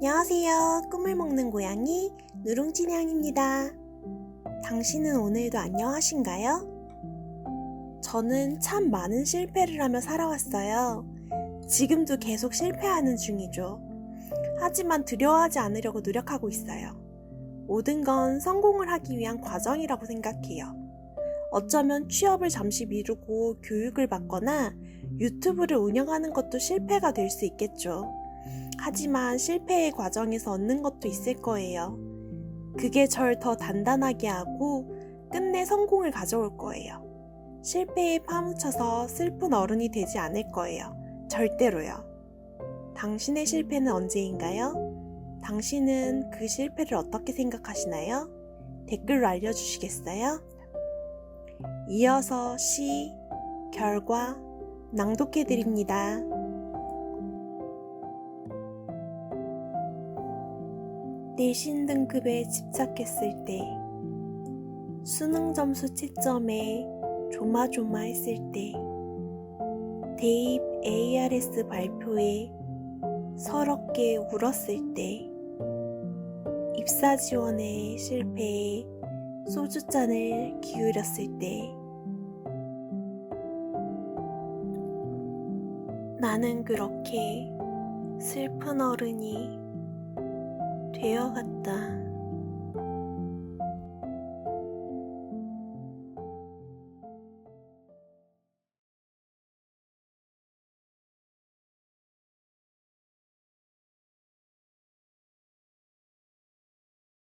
안녕하세요. 꿈을 먹는 고양이 누룽지냥입니다. 당신은 오늘도 안녕하신가요? 저는 참 많은 실패를 하며 살아왔어요. 지금도 계속 실패하는 중이죠. 하지만 두려워하지 않으려고 노력하고 있어요. 모든 건 성공을 하기 위한 과정이라고 생각해요. 어쩌면 취업을 잠시 미루고 교육을 받거나 유튜브를 운영하는 것도 실패가 될 수 있겠죠. 하지만 실패의 과정에서 얻는 것도 있을 거예요. 그게 절 더 단단하게 하고 끝내 성공을 가져올 거예요. 실패에 파묻혀서 슬픈 어른이 되지 않을 거예요. 절대로요. 당신의 실패는 언제인가요? 당신은 그 실패를 어떻게 생각하시나요? 댓글로 알려주시겠어요? 이어서 시, 결과, 낭독해드립니다. 내신 등급에 집착했을 때, 수능 점수 채점에 조마조마했을 때, 대입 ARS 발표에 서럽게 울었을 때, 입사 지원에 실패해 소주잔을 기울였을 때, 나는 그렇게 슬픈 어른이 되어갔다.